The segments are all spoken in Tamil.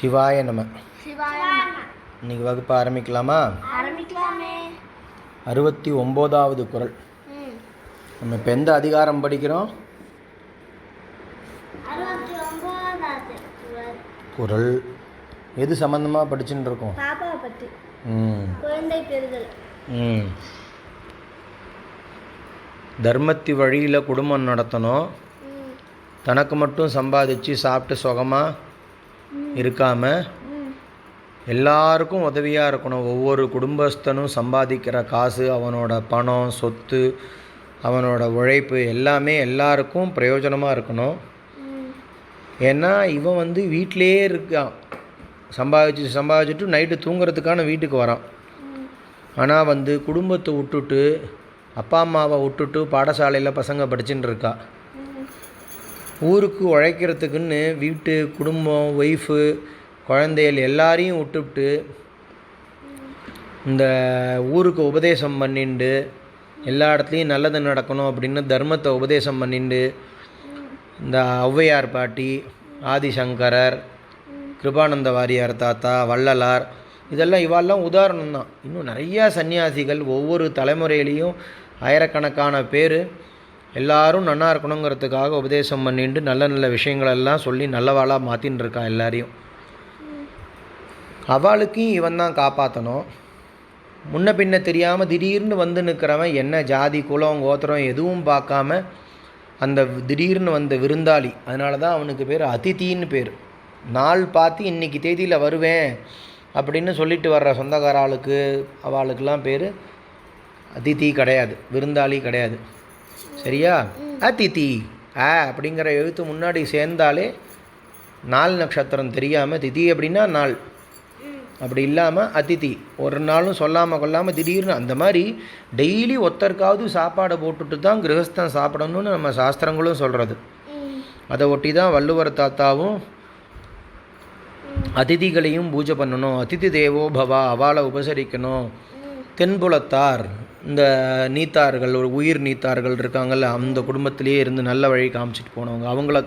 சிவாய நம. இன்னைக்கு வகுப்பு ஆரம்பிக்கலாமா? அறுபத்தி ஒம்போதாவது குரல். நம்ம இப்போ எந்த அதிகாரம் படிக்கிறோம்? குரல். எது சம்மந்தமாக படிச்சுட்டு இருக்கோம்? ம். தர்மத்தி வழியில் குடும்பம் நடத்தணும். தனக்கு மட்டும் சம்பாதிச்சு சாப்பிட்டு சுகமாக இருக்காமல் எல்லாருக்கும் உதவியாக இருக்கணும். ஒவ்வொரு குடும்பஸ்தனும் சம்பாதிக்கிற காசு அவனோட பணம் சொத்து அவனோட உழைப்பு எல்லாமே எல்லாருக்கும் பிரயோஜனமாக இருக்கணும். ஏன்னா இவன் வந்து வீட்டிலேயே இருக்கான். சம்பாதிச்சு சம்பாதிச்சுட்டு நைட்டு தூங்குறதுக்கான வீட்டுக்கு வரான். ஆனால் வந்து குடும்பத்தை விட்டுட்டு அப்பா அம்மாவை விட்டுட்டு பாடசாலையில் பசங்க படிச்சுட்டு இருக்கா. ஊருக்கு உழைக்கிறதுக்குன்னு வீட்டு குடும்பம் ஒய்ஃபு குழந்தைகள் எல்லாரையும் விட்டுவிட்டு இந்த ஊருக்கு உபதேசம் பண்ணிண்டு எல்லா இடத்துலையும் நல்லது நடக்கணும் அப்படின்னு தர்மத்தை உபதேசம் பண்ணிண்டு இந்த ஔவையார் பாட்டி ஆதிசங்கரர் கிருபானந்த வாரியார் தாத்தா வள்ளலார் இதெல்லாம் இவாளெல்லாம் உதாரணம் தான் இன்னும் நிறையா சன்னியாசிகள் ஒவ்வொரு தலைமுறையிலையும் ஆயிரக்கணக்கான பேர் எல்லாரும் நன்னா இருக்கணுங்கிறதுக்காக உபதேசம் பண்ணிட்டு நல்ல நல்ல விஷயங்களெல்லாம் சொல்லி நல்லவாளாக மாற்றின்னு இருக்கா எல்லாரையும். அவளுக்கும் இவன் தான் காப்பாற்றணும் முன்ன பின்ன தெரியாமல் திடீர்னு வந்து நிற்கிறவன் என்ன ஜாதி குலம் கோத்திரம் எதுவும் பார்க்காம அந்த திடீர்னு வந்த விருந்தாளி. அதனால தான் அவனுக்கு பேர் அதித்தின்னு பேர். நாள் பார்த்து இன்னைக்கு தேதியில் வருவேன் அப்படின்னு சொல்லிட்டு வர்ற சொந்தக்கார ஆளுக்கு அவளுக்கெல்லாம் பேர் அதித்தி கிடையாது விருந்தாளி கிடையாது. சரியா? அதித்தி ஆ அப்படிங்கிற எழுத்து முன்னாடி சேர்ந்தாலே நாள் நட்சத்திரம் தெரியாமல் திதி அப்படின்னா நாள். அப்படி இல்லாமல் அதித்தி ஒரு நாளும் சொல்லாமல் கொள்ளாமல் திடீர்னு அந்த மாதிரி டெய்லி ஒத்தருக்காவது சாப்பாடை போட்டுட்டு தான் கிரகஸ்தம் சாப்பிடணும்னு நம்ம சாஸ்திரங்களும் சொல்கிறது அதை ஒட்டி தான் வள்ளுவர் தாத்தாவும் அதிதிகளையும் பூஜை பண்ணணும். அதிதி தேவோ பவா அவளை உபசரிக்கணும். தென்புலத்தார். இந்த நீத்தார்கள் ஒரு உயிர் நீத்தார்கள் இருக்காங்கல்ல அந்த குடும்பத்திலேயே இருந்து நல்ல வழி காமிச்சிட்டு போனவங்க. அவங்கள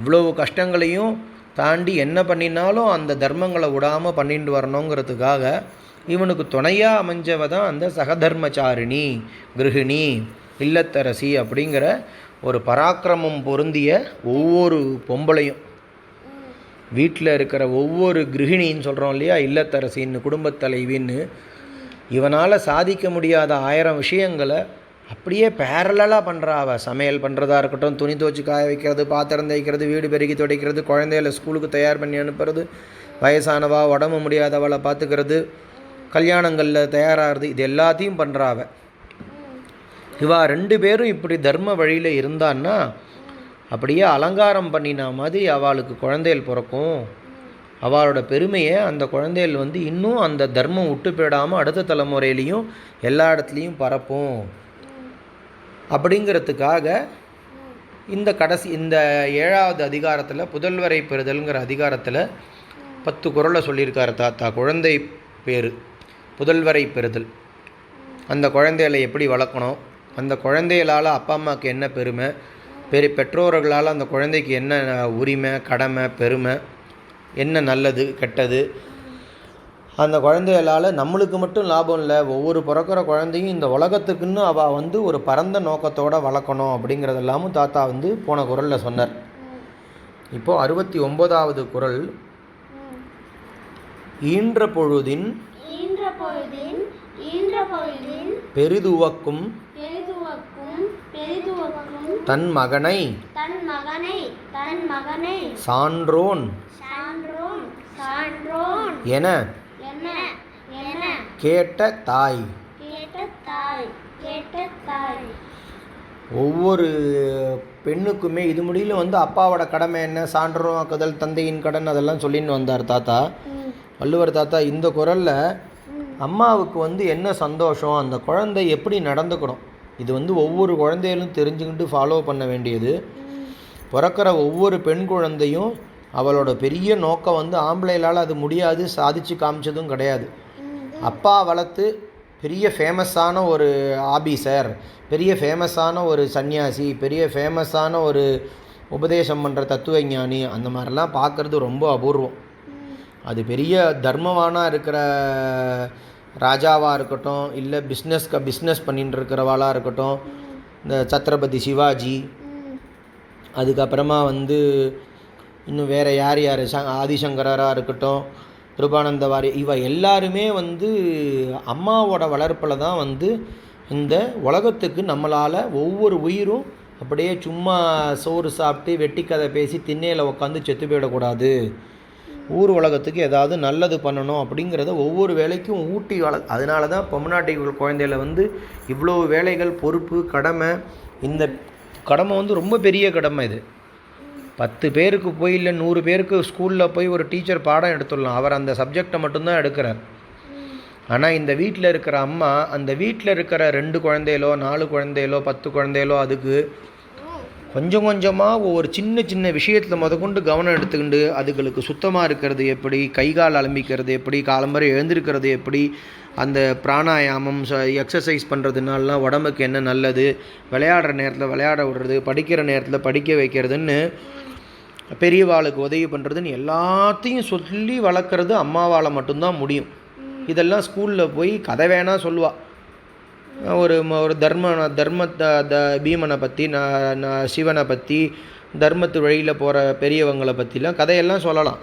இவ்வளோ கஷ்டங்களையும் தாண்டி என்ன பண்ணினாலும் அந்த தர்மங்களை விடாமல் பண்ணிட்டு வரணுங்கிறதுக்காக இவனுக்கு துணையாக அமைஞ்சவ தான் அந்த சகதர்மச்சாரிணி கிருஹிணி இல்லத்தரசி அப்படிங்கிற ஒரு பராக்கிரமம் பொருந்திய ஒவ்வொரு பொம்பளையும். வீட்டில் இருக்கிற ஒவ்வொரு கிருஹிணின்னு சொல்கிறோம் இல்லையா இல்லத்தரசின்னு குடும்பத் தலைவின்னு இவனால் சாதிக்க முடியாத ஆயிரம் விஷயங்களை அப்படியே பேரலாக பண்ணுறா அவள் சமையல் பண்ணுறதா இருக்கட்டும் துணி துவச்சி காய வைக்கிறது பாத்திரம் தேய்க்கிறது வீடு பெருகி துடைக்கிறது குழந்தைகளை ஸ்கூலுக்கு தயார் பண்ணி அனுப்புறது வயசானவா உடம்பு முடியாதவளை பார்த்துக்கிறது கல்யாணங்களில் தயாராகிறது இது எல்லாத்தையும் பண்ணுறா அவள் இவா ரெண்டு பேரும் இப்படி தர்ம வழியில் இருந்தான்னா அப்படியே அலங்காரம் பண்ணினா மாதிரி அவளுக்கு குழந்தைகள் பிறக்கும். அவளோட பெருமையை அந்த குழந்தைகள் வந்து இன்னும் அந்த தர்மம் விட்டு போயிடாமல் அடுத்த தலைமுறையிலையும் எல்லா இடத்துலையும் பரப்பும். அப்படிங்கிறதுக்காக இந்த கடைசி இந்த ஏழாவது அதிகாரத்தில் புதல்வரை பெறுதல்ங்கிற அதிகாரத்தில் பத்து குரலை சொல்லியிருக்காரு தாத்தா குழந்தை பேர் புதல்வரை பெறுதல். அந்த குழந்தைகளை எப்படி வளர்க்கணும்? அந்த குழந்தைகளால் அப்பா அம்மாவுக்கு என்ன பெருமை? பெரிய பெற்றோர்களால் அந்த குழந்தைக்கு என்ன உரிமை கடமை பெருமை? என்ன நல்லது கெட்டது? அந்த குழந்தைகளால் நம்மளுக்கு மட்டும் லாபம் இல்லை. ஒவ்வொரு பிறக்கிற குழந்தையும் இந்த உலகத்துக்குன்னு அவள் வந்து ஒரு பரந்த நோக்கத்தோடு வளர்க்கணும் அப்படிங்கிறதெல்லாமும் தாத்தா வந்து போன குரலில் சொன்னார். இப்போது அறுபத்தி ஒம்போதாவது குரல். ஈன்ற பொழுதின் பெரிதுவக்கும் தன் மகனை சான்றோன் என? என்ன என்ன கேட்ட தாய். கேட்ட தாய். கேட்ட தாய். ஒவ்வொரு பெண்ணுக்குமே இது முடியல வந்து அப்பாவோட கடமை என்ன? சான்றோம் ஆக்குதல் தந்தையின் கடன் அதெல்லாம் சொல்லின்னு வந்தார் தாத்தா. வள்ளுவர் தாத்தா இந்த குரலில் அம்மாவுக்கு வந்து என்ன சந்தோஷம்? அந்த குழந்தை எப்படி நடந்துக்கணும்? இது வந்து ஒவ்வொரு குழந்தைகளும் தெரிஞ்சுக்கிட்டு ஃபாலோ பண்ண வேண்டியது. பிறக்கிற ஒவ்வொரு பெண் குழந்தையும் அவளோட பெரிய நோக்கம் வந்து ஆம்பளைகளால் அது முடியாது சாதிச்சு காமிச்சதும் கிடையாது. அப்பா வளர்த்து பெரிய ஃபேமஸான ஒரு ஆபீசர் பெரிய ஃபேமஸான ஒரு சன்னியாசி பெரிய ஃபேமஸான ஒரு உபதேசம் பண்ணுற தத்துவ ஞானி அந்த மாதிரிலாம் பார்க்குறது ரொம்ப அபூர்வம். அது பெரிய தர்மவானாக இருக்கிற ராஜாவாக இருக்கட்டும் இல்லை பிஸ்னஸ் பிஸ்னஸ் பண்ணிட்டு இருக்கிறவாளாக இருக்கட்டும் இந்த சத்ரபதி சிவாஜி அதுக்கப்புறமா வந்து இன்னும் வேறு யார் யார்? ச ஆதிசங்கரராக இருக்கட்டும் கிருபானந்த வாரி இவ எல்லாருமே வந்து அம்மாவோட வளர்ப்பில் தான் வந்து இந்த உலகத்துக்கு நம்மளால் ஒவ்வொரு உயிரும் அப்படியே சும்மா சோறு சாப்பிட்டு வெட்டி கதை பேசி திண்ணையில் உட்காந்து செத்து போயிடக்கூடாது. ஊர் உலகத்துக்கு ஏதாவது நல்லது பண்ணணும் அப்படிங்கிறத ஒவ்வொரு வேலைக்கும் ஊட்டி வள அதனால தான் பொம்மநாட்டி குழந்தையில வந்து இவ்வளோ வேலைகள் பொறுப்பு கடமை இந்த கடமை வந்து ரொம்ப பெரிய கடமை இது. பத்து பேருக்கு போய் இல்லை நூறு பேருக்கு ஸ்கூலில் போய் ஒரு டீச்சர் பாடம் எடுத்துடலாம். அவர் அந்த சப்ஜெக்டை மட்டும்தான் எடுக்கிறார். ஆனால் இந்த வீட்டில் இருக்கிற அம்மா அந்த வீட்டில் இருக்கிற ரெண்டு குழந்தைகளோ நாலு குழந்தைகளோ பத்து குழந்தைகளோ அதுக்கு கொஞ்சம் கொஞ்சமாக ஒவ்வொரு சின்ன சின்ன விஷயத்தில் முதற்கொண்டு கவனம் எடுத்துக்கிண்டு அதுகளுக்கு சுத்தமாக இருக்கிறது எப்படி கை கால் அலம்பிக்கிறது எப்படி காலம்பரை எழுந்திருக்கிறது எப்படி அந்த பிராணாயாமம் எக்ஸசைஸ் பண்ணுறதுனாலாம் உடம்புக்கு என்ன நல்லது விளையாடுற நேரத்தில் விளையாட விடுறது படிக்கிற நேரத்தில் படிக்க வைக்கிறதுன்னு பெரியவாளுக்கு உதவி பண்ணுறதுன்னு எல்லாத்தையும் சொல்லி வளர்க்குறது அம்மாவால் மட்டும்தான் முடியும். இதெல்லாம் ஸ்கூலில் போய் கதை வேணால் சொல்லுவாள் ஒரு ஒரு தர்ம தர்ம த- த- பீமனை பற்றி நான் நான் சிவனை பற்றி தர்மத்து வழியில் போகிற பெரியவங்களை பற்றிலாம் கதையெல்லாம் சொல்லலாம்.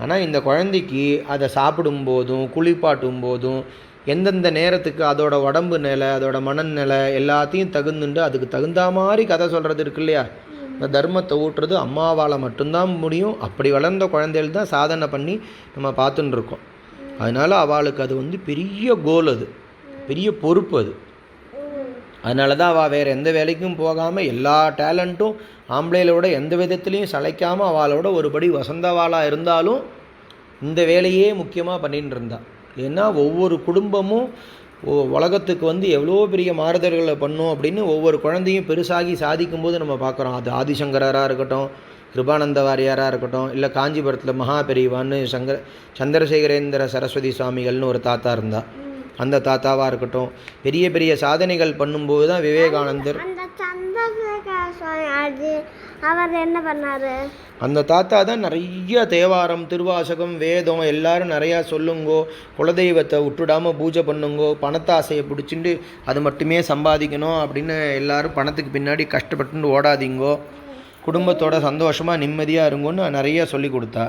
ஆனால் இந்த குழந்தைக்கு அதை சாப்பிடும்போதும் குளிப்பாட்டும் போதும் எந்தெந்த நேரத்துக்கு அதோட உடம்பு நிலை அதோட மனநிலை எல்லாத்தையும் தகுந்துண்டு அதுக்கு தகுந்த மாதிரி கதை சொல்கிறது இருக்கு இல்லையா? இந்த தர்மத்தை ஊட்டுறது அம்மாவால் மட்டும்தான் முடியும். அப்படி வளர்ந்த குழந்தைகள் தான் சாதனை பண்ணி நம்ம பார்த்துன்னு இருக்கோம். அதனால் அவளுக்கு அது வந்து பெரிய கோல் அது. பெரிய பொறுப்பு அது. அதனால தான் அவள் வேறு எந்த வேலைக்கும் போகாமல் எல்லா டேலண்ட்டும் ஆம்பளைகளோட எந்த விதத்துலேயும் சளைக்காமல் அவளோட ஒருபடி வசந்தவாளாக இருந்தாலும் இந்த வேலையே முக்கியமாக பண்ணிட்டு இருந்தாள் ஏன்னா ஒவ்வொரு குடும்பமும் உலகத்துக்கு வந்து எவ்வளோ பெரிய மாறுதல்களை பண்ணும் அப்படின்னு ஒவ்வொரு குழந்தையும் பெருசாகி சாதிக்கும்போது நம்ம பார்க்குறோம். அது ஆதிசங்கராக இருக்கட்டும் கிருபானந்த வாரியாராக இருக்கட்டும் இல்லை காஞ்சிபுரத்தில் மகா பெரியவான்னு சங்கர சந்திரசேகரேந்திர சரஸ்வதி சுவாமிகள்னு ஒரு தாத்தா இருந்தா. அந்த தாத்தாவாக இருக்கட்டும் பெரிய பெரிய சாதனைகள் பண்ணும்போது தான் விவேகானந்தர் சுவாமி அது அவர் என்ன பண்ணார்? அந்த தாத்தா தான் நிறைய தேவாரம் திருவாசகம் வேதம் எல்லாரும் நிறையா சொல்லுங்கோ குலதெய்வத்தை விட்டுடாமல் பூஜை பண்ணுங்கோ பணத்தாசையை பிடிச்சிட்டு அது மட்டுமே சம்பாதிக்கணும் அப்படின்னு எல்லாரும் பணத்துக்கு பின்னாடி கஷ்டப்பட்டு ஓடாதீங்கோ. குடும்பத்தோட சந்தோஷமாக நிம்மதியாக இருங்கோன்னு நிறைய சொல்லி கொடுத்தா.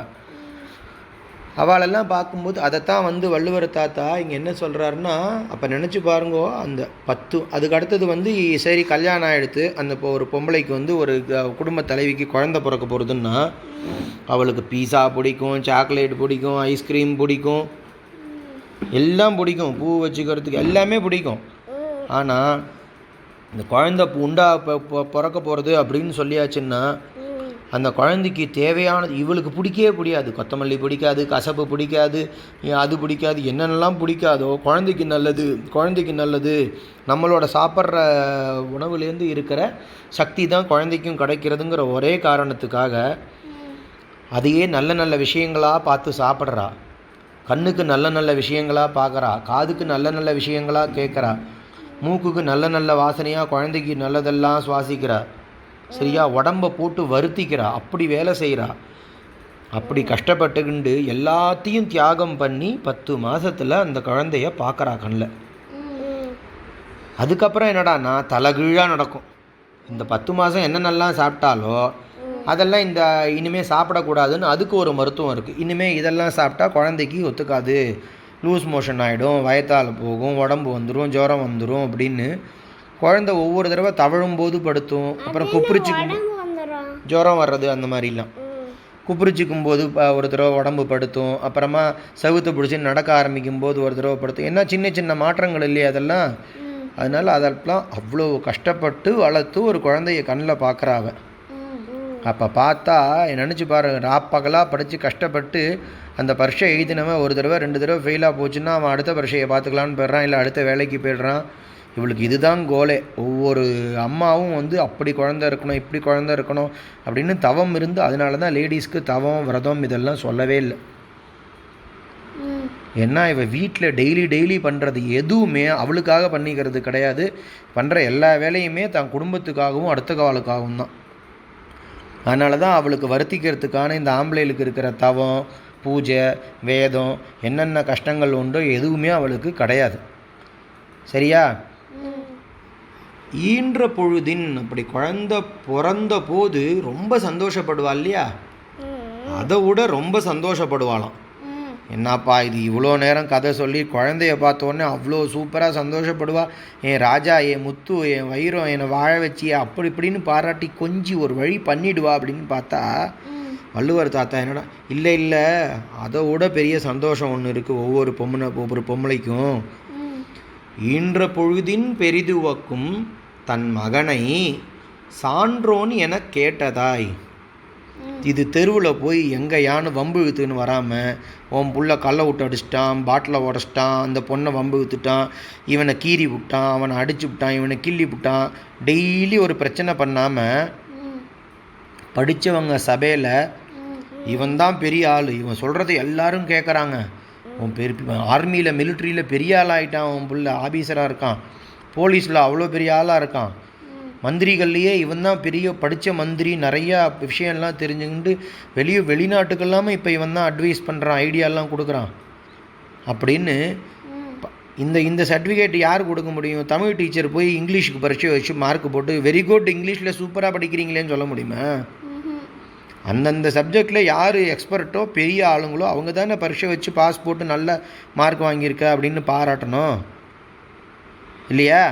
அவளெல்லாம் பார்க்கும்போது அதைத்தான் வந்து வள்ளுவர் தாத்தா இங்கே என்ன சொல்கிறாருன்னா அப்போ நினச்சி பாருங்கோ அந்த பத்து அதுக்கு அடுத்தது வந்து சரி கல்யாணம் ஆகிடுத்து அந்த இப்போ ஒரு பொம்பளைக்கு வந்து ஒரு க- குடும்ப தலைவிக்கு குழந்த பிறக்க போகிறதுன்னா அவளுக்கு பீஸா பிடிக்கும் சாக்லேட் பிடிக்கும் ஐஸ்கிரீம் பிடிக்கும். எல்லாம் பிடிக்கும் பூ வச்சுக்கிறதுக்கு எல்லாமே பிடிக்கும். ஆனால் இந்த குழந்த உண்டா பிறக்க போகிறது அப்படின்னு சொல்லியாச்சுன்னா அந்த குழந்தைக்கு தேவையானது இவளுக்கு பிடிக்கவே பிடிக்காது. கொத்தமல்லி பிடிக்காது கசப்பு பிடிக்காது அது பிடிக்காது என்னென்னலாம் பிடிக்காதோ குழந்தைக்கு நல்லது குழந்தைக்கு நல்லது நம்மளோட சாப்பிட்ற உணவுலேருந்து இருக்கிற சக்தி தான் குழந்தைக்கும் கிடைக்கிறதுங்கிற ஒரே காரணத்துக்காக அதையே நல்ல நல்ல விஷயங்களாக பார்த்து சாப்பிட்றா. கண்ணுக்கு நல்ல நல்ல விஷயங்களாக பார்க்குறா. காதுக்கு நல்ல நல்ல விஷயங்களாக கேட்குறா. மூக்குக்கு நல்ல நல்ல வாசனையாக குழந்தைக்கு நல்லதெல்லாம் சுவாசிக்கிறா. சரியா உடம்ப போட்டு வருத்திக்கிறா அப்படி வேலை செய்கிறா அப்படி கஷ்டப்பட்டுக்கிண்டு எல்லாத்தையும் தியாகம் பண்ணி பத்து மாசத்துல அந்த குழந்தைய பார்க்குறா கண்ணில் அதுக்கப்புறம் என்னடான்னா தலைகீழாக நடக்கும். இந்த பத்து மாதம் என்னென்னலாம் சாப்பிட்டாலோ அதெல்லாம் இந்த இனிமேல் சாப்பிடக்கூடாதுன்னு அதுக்கு ஒரு மருத்துவம் இருக்குது இனிமேல் இதெல்லாம் சாப்பிட்டா குழந்தைக்கு ஒத்துக்காது. லூஸ் மோஷன் ஆகிடும் வயத்தால் போகும் உடம்பு வந்துடும் ஜுரம் வந்துடும் அப்படின்னு குழந்தை ஒவ்வொரு தடவை தவழும் போது படுத்தும். அப்புறம் வந்துடும் ஜுரம் வர்றது அந்த மாதிரிலாம். குப்புரிச்சிக்கும் போது ஒரு தடவை உடம்பு படுத்தும். அப்புறமா சவுத்து பிடிச்சி நடக்க ஆரம்பிக்கும் போது ஒரு தடவை படுத்தும். என்ன சின்ன சின்ன மாற்றங்கள் இல்லையா அதெல்லாம்? அதனால் அதெல்லாம் அவ்வளோ கஷ்டப்பட்டு வளர்த்து ஒரு குழந்தைய கண்ணில் பார்க்குறாவ அப்போ பார்த்தா நினச்சி பாரு ராப்பகலாக படித்து கஷ்டப்பட்டு அந்த பரீட்சை எழுதினவன் ஒரு தடவை ரெண்டு தடவை ஃபெயிலாக போச்சுன்னா அவன் அடுத்த பரீட்சையை பார்த்துக்கலான்னு போயிடுறான் இல்லை அடுத்த வேலைக்கு போயிடுறான். இவளுக்கு இதுதான் கோலே. ஒவ்வொரு அம்மாவும் வந்து அப்படி குழந்தை இருக்கணும் இப்படி குழந்தை இருக்கணும் அப்படின்னு தவம் இருந்து அதனால தான் லேடிஸ்க்கு தவம் விரதம் இதெல்லாம் சொல்லவே இல்லை. ஏன்னா இவ வீட்டில் டெய்லி டெய்லி பண்ணுறது எதுவுமே அவளுக்காக பண்ணிக்கிறது கிடையாது. பண்ணுற எல்லா வேலையுமே தன் குடும்பத்துக்காகவும் அடுத்த காலுக்காகவும் தான். அதனால தான் அவளுக்கு வருத்திக்கிறதுக்கான இந்த ஆம்பளைகளுக்கு இருக்கிற தவம் பூஜை வேதம் என்னென்ன கஷ்டங்கள் உண்டோ எதுவுமே அவளுக்கு கிடையாது. சரியா? ஈன்ற பொழுதின் அப்படி குழந்த பிறந்த போது ரொம்ப சந்தோஷப்படுவா இல்லையா? அதை விட ரொம்ப சந்தோஷப்படுவாளாம். என்னப்பா இது இவ்வளோ நேரம் கதை சொல்லி குழந்தைய பார்த்த உடனே அவ்வளோ சூப்பராக சந்தோஷப்படுவா. என் ராஜா என் முத்து என் வைரம் என்னை வாழ வச்சு அப்படி இப்படின்னு பாராட்டி கொஞ்சி ஒரு வழி பண்ணிடுவா அப்படின்னு பார்த்தா வள்ளுவர் தாத்தா என்னடா இல்லை இல்லை அதை விட பெரிய சந்தோஷம் ஒன்று இருக்குது ஒவ்வொரு பொம்மனை ஒவ்வொரு பொம்பளைக்கும். ஈன்ற பொழுதின் பெரிதுவக்கும் தன் மகனை சான்றோன் என கேட்டதாய். இது தெருவில் போய் எங்கே யானை வம்பு இழுத்துன்னு வராமல் உன் புள்ள கல்லை விட்டு அடிச்சிட்டான் பாட்டிலை உடச்சிட்டான் அந்த பொண்ணை வம்பு இழுத்துட்டான் இவனை கீறி விட்டான் அவனை அடிச்சு விட்டான் இவனை கிள்ளி விட்டான் டெய்லி ஒரு பிரச்சனை பண்ணாமல் படித்தவங்க சபையில் இவன் தான் பெரிய ஆள். இவன் சொல்கிறத எல்லாரும் கேட்குறாங்க உன் பெரிய ஆர்மியில் மிலிட்ரியில் பெரிய ஆள் ஆகிட்டான் உன் பிள்ளை ஆஃபீஸராக இருக்கான். போலீஸில் அவ்வளோ பெரிய ஆளாக இருக்கான். மந்திரிகள்லேயே இவன் தான் பெரிய படித்த மந்திரி நிறையா விஷயம்லாம் தெரிஞ்சுக்கிட்டு வெளியே வெளிநாட்டுக்கெல்லாமே இப்போ இவன் தான் அட்வைஸ் பண்ணுறான் ஐடியாலாம் கொடுக்குறான். அப்படின்னு இந்த இந்த சர்டிஃபிகேட் யார் கொடுக்க முடியும்? தமிழ் டீச்சர் போய் இங்கிலீஷுக்கு பரிச்சை வச்சு மார்க் போட்டு வெரி குட் இங்கிலீஷில் சூப்பராக படிக்கிறீங்களேன்னு சொல்ல முடியுமா? அந்தந்த சப்ஜெக்டில் யார் எக்ஸ்பர்ட்டோ பெரிய ஆளுங்களோ அவங்க தானே பரீட்சை வச்சு பாஸ் போட்டு நல்ல மார்க் வாங்கியிருக்க அப்படின்னு பாராட்டணும். இல்லையா?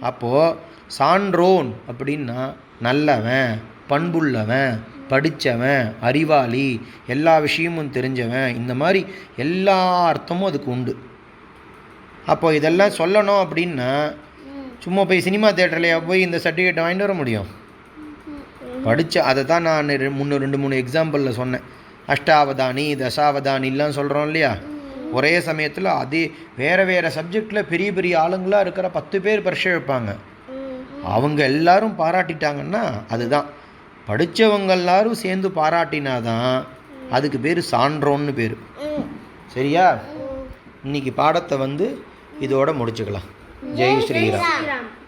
அப்போது சான்றோன் அப்படின்னா நல்லவன் பண்புள்ளவன் படித்தவன் அறிவாளி எல்லா விஷயமும் தெரிஞ்சவன் இந்த மாதிரி எல்லா அர்த்தமும் அதுக்கு உண்டு. அப்போ இதெல்லாம் சொல்லணும் அப்படின்னா சும்மா போய் சினிமா தேட்டர்லையா போய் இந்த சர்டிஃபிகேட் வாங்கிட்டு வர முடியும். படித்த அதை தான் நான் ரெ- ரெண்டு மூணு எக்ஸாம்பிளில் சொன்னேன். அஷ்டாவதானி தசாவதானிலாம் சொல்கிறோம் இல்லையா? ஒரே சமயத்தில் அதே வேறு வேறு சப்ஜெக்டில் பெரிய பெரிய ஆளுங்களாக இருக்கிற பத்து பேர் பரிசை வைப்பாங்க. அவங்க எல்லாரும் பாராட்டிட்டாங்கன்னா அதுதான். படித்தவங்க எல்லாரும் சேர்ந்து பாராட்டினாதான் அதுக்கு பேர் சான்றோன்னு பேர். சரியா? இன்னைக்கு பாடத்தை வந்து இதோட முடிச்சுக்கலாம். ஜெய் ஸ்ரீராம்.